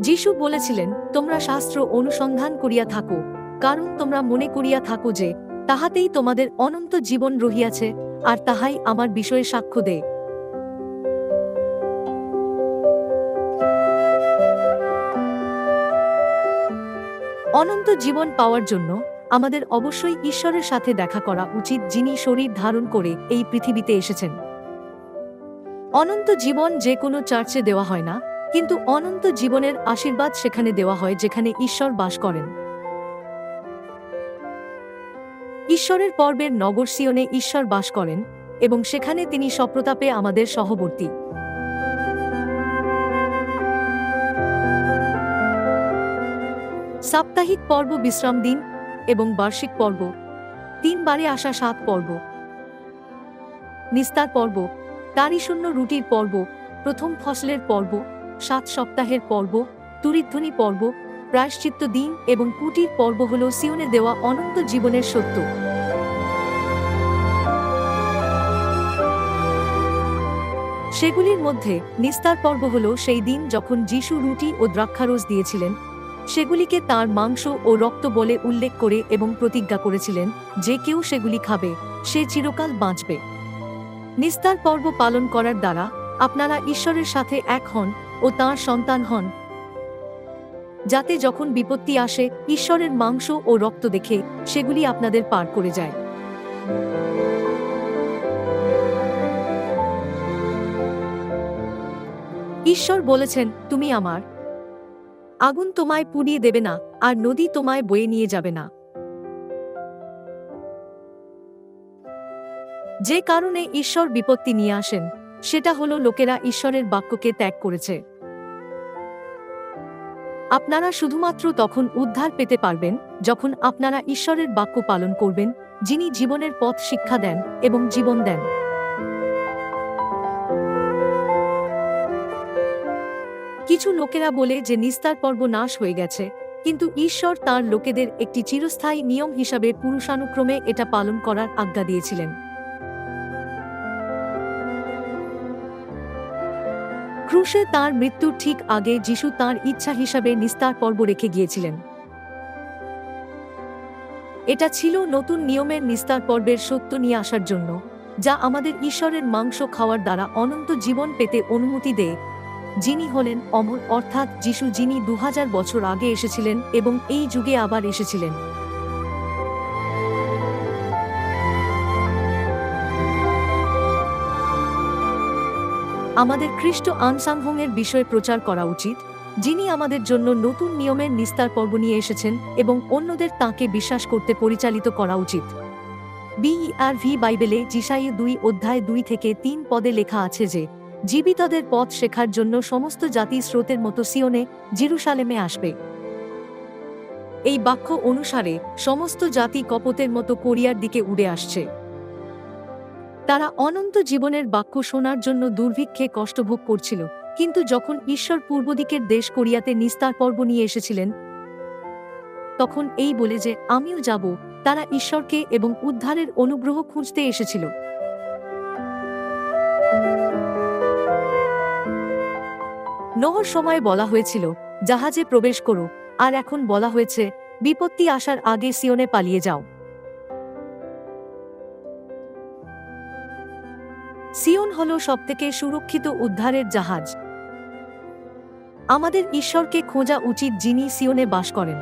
যিশু বলেছিলেন, তোমরা শাস্ত্র অনুসন্ধান করিয়া থাকো, কারণ তোমরা মনে করিয়া থাকো যে, তাহাতেই তোমাদের অনন্ত জীবন রহিয়াছে, আর তাহাই আমার বিষয়ে সাক্ষ্য দেয়। অনন্ত জীবন পাওয়ার জন্য আমাদের অবশ্যই ঈশ্বরের সাথে দেখা করা উচিত যিনি শরীর ধারণ করে এই পৃথিবীতে এসেছেন। অনন্ত জীবন যে কোনো চার্চে দেওয়া হয় না কিন্তু অনন্ত জীবনের আশীর্বাদ সেখানে দেওয়া হয় যেখানে ঈশ্বর বাস করেন। ঈশ্বরের পর্বের নগর সিয়নে ঈশ্বর বাস করেন এবং সেখানে তিনি সপ্রতাপে আমাদের সহবর্তী। সাপ্তাহিক পর্ব বিশ্রাম দিন এবং বার্ষিক পর্ব। তিনবারে আসা সাত পর্ব। নিস্তার পর্ব তারই শূন্য রুটির পর্ব, প্রথম ফসলের পর্ব সাত সপ্তাহের পর্ব, তুরিধ্বনি পর্ব, প্রায়শ্চিত্ত দিন এবং কুটির পর্ব হল সিওনে দেওয়া অনন্ত জীবনের সত্য। সেগুলির মধ্যে নিস্তার পর্ব হল সেই দিন যখন যিশু রুটি ও দ্রাক্ষারস দিয়েছিলেন। সেগুলিকে তার মাংস ও রক্ত বলে উল্লেখ করে এবং প্রতিজ্ঞা করেছিলেন যে কেউ সেগুলি খাবে, সে চিরকাল বাঁচবে। নিস্তার পর্ব পালন করার দ্বারা আপনারা ঈশ্বরের সাথে এক হন ও তাঁর সন্তান হন। যাতে যখন বিপত্তি আসে, ঈশ্বরের মাংস ও রক্ত দেখে সেগুলি আপনাদের পার করে যায়। ঈশ্বর বলেছেন, তুমি আমার। আগুন তোমায় পুড়িয়ে দেবে না, আর নদী তোমায় বয়ে নিয়ে যাবে না। যে কারণে ঈশ্বর বিপত্তি নিয়ে আসেন। সেটা হলো লোকেরা ঈশ্বরের বাক্যকে ত্যাগ করেছে। আপনারা শুধুমাত্র তখন উদ্ধার পেতে পারবেন যখন আপনারা ঈশ্বরের বাক্য পালন করবেন, যিনি জীবনের পথ শিক্ষা দেন এবং জীবন দেন। কিছু লোকেরা বলে যে নিস্তার পর্ব নাশ হয়ে গেছে, কিন্তু ঈশ্বর তার লোকেদের একটি চিরস্থায়ী নিয়ম হিসাবে পুরুষানুক্রমে এটা পালন করার আজ্ঞা দিয়েছিলেন। ক্রুশে তার মৃত্যুর ঠিক আগে যিশু তার ইচ্ছা হিসাবে নিস্তার পর্ব রেখে গিয়েছিলেন। এটা ছিল নতুন নিয়মের নিস্তার পর্বের সত্য নিয়ে আসার জন্য, যা আমাদের ঈশ্বরের মাংস খাওয়ার দ্বারা অনন্ত জীবন পেতে অনুমতি দেয়। যিনি হলেন অমর, অর্থাৎ যিশু যিনি দু হাজার বছর আগে এসেছিলেন এবং এই যুগে আবার এসেছিলেন। আমাদের খ্রিস্ট আনসাংহংয়ের বিষয়ে প্রচার করা উচিত, যিনি আমাদের জন্য নতুন নিয়মের নিস্তার পর্ব নিয়ে এসেছেন এবং অন্যদের তাকে বিশ্বাস করতে পরিচালিত করা উচিত। বিইআরভি বাইবেলে জিসাই দুই অধ্যায় দুই থেকে তিন পদে লেখা আছে যে, জীবিতদের পথ শেখার জন্য সমস্ত জাতি স্রোতের মতো সিওনে, জিরুসালেমে আসবে। এই বাক্য অনুসারে সমস্ত জাতি কপতের মতো কোরিয়ার দিকে উড়ে আসছে। তারা অনন্ত জীবনের বাক্য শোনার জন্য দুর্ভিক্ষে কষ্টভোগ করছিল। কিন্তু যখন ঈশ্বর পূর্বদিকের দেশ কোরিয়াতে নিস্তার পর্ব নিয়ে এসেছিলেন, তখন এই বলে যে, আমিও যাব। তারা ঈশ্বরকে এবং উদ্ধারের অনুগ্রহ খুঁজতে এসেছিল। নহর সময় বলা হয়েছিল, জাহাজে প্রবেশ করো। আর এখন বলা হয়েছে, বিপত্তি আসার আগে সিওনে পালিয়ে যাও। সিওন হল সবথেকে সুরক্ষিত উদ্ধারের জাহাজ। আমাদের ঈশ্বরকে খোঁজা উচিত যিনি সিওনে বাস করেন।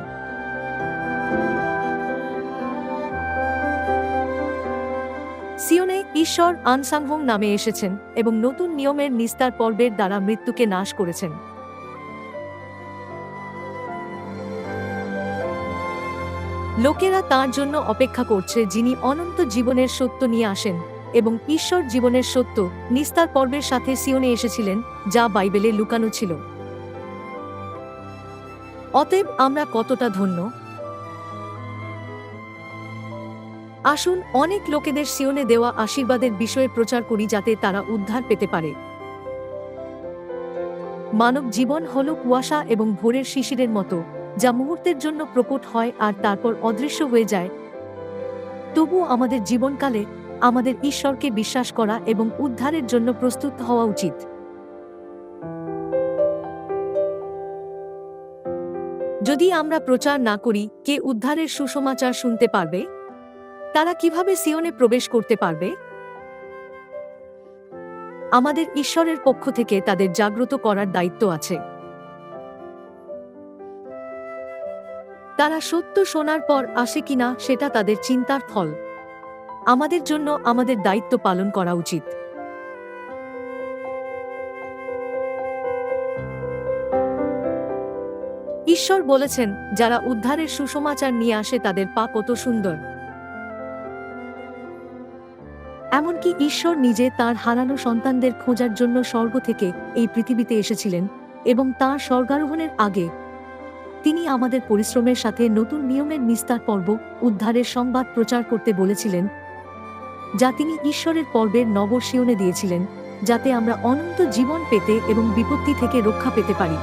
সিওনে ঈশ্বর আনসাংহং নামে এসেছেন এবং নতুন নিয়মের নিস্তার পর্বের দ্বারা মৃত্যুকে নাশ করেছেন। লোকেরা তার জন্য অপেক্ষা করছে যিনি অনন্ত জীবনের সত্য নিয়ে আসেন। এবং ঈশ্বর জীবনের সত্য, নিস্তার পর্বের সাথে সিওনে এসেছিলেন, যা বাইবেলে লুকানো ছিল। অতএব আমরা কতটা ধন্য? আসুন অনেক লোকেদের সিওনে দেওয়া আশীর্বাদের বিষয়ে প্রচার করি যাতে তারা উদ্ধার পেতে পারে। মানব জীবন হল কুয়াশা এবং ভোরের শিশিরের মতো, যা মুহূর্তের জন্য প্রকট হয় আর তারপর অদৃশ্য হয়ে যায়। তবু আমাদের জীবনকালে আমাদের ঈশ্বরকে বিশ্বাস করা এবং উদ্ধারের জন্য প্রস্তুত হওয়া উচিত। যদি আমরা প্রচার না করি, কে উদ্ধারের সুসমাচার শুনতে পারবে? তারা কীভাবে সিয়নে প্রবেশ করতে পারবে? আমাদের ঈশ্বরের পক্ষ থেকে তাদের জাগ্রত করার দায়িত্ব আছে। তারা সত্য শোনার পর আসে কিনা, সেটা তাদের চিন্তার ফল। আমাদের জন্য আমাদের দায়িত্ব পালন করা উচিত। ঈশ্বর বলেছেন, যারা উদ্ধারের সুসমাচার নিয়ে আসে, তাদের পা কত সুন্দর। এমনকি ঈশ্বর নিজে তার হারানো সন্তানদের খোঁজার জন্য স্বর্গ থেকে এই পৃথিবীতে এসেছিলেন এবং তার স্বর্গারোহণের আগে তিনি আমাদের পরিশ্রমের সাথে নতুন নিয়মের নিস্তার পর্ব, উদ্ধারের সংবাদ প্রচার করতে বলেছিলেন যা তিনি ঈশ্বরের পর্বের নবশিয়নে দিয়েছিলেন, যাতে আমরা অনন্ত জীবন পেতে এবং বিপত্তি থেকে রক্ষা পেতে পারি।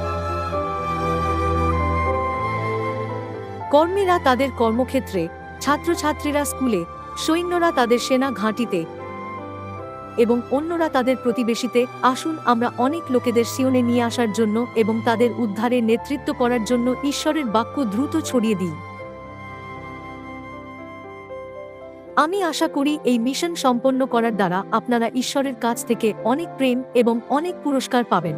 কর্মীরা তাদের কর্মক্ষেত্রে, ছাত্রছাত্রীরা স্কুলে, সৈন্যরা তাদের সেনা ঘাঁটিতে, এবং অন্যরা তাদের প্রতিবেশীতে, আসুন আমরা অনেক লোকেদের সিয়নে নিয়ে আসার জন্য এবং তাদের উদ্ধারে নেতৃত্ব করার জন্য ঈশ্বরের বাক্য দ্রুত ছড়িয়ে দিই। আমি আশা করি এই মিশন সম্পন্ন করার দ্বারা আপনারা ঈশ্বরের কাছ থেকে অনেক প্রেম এবং অনেক পুরস্কার পাবেন।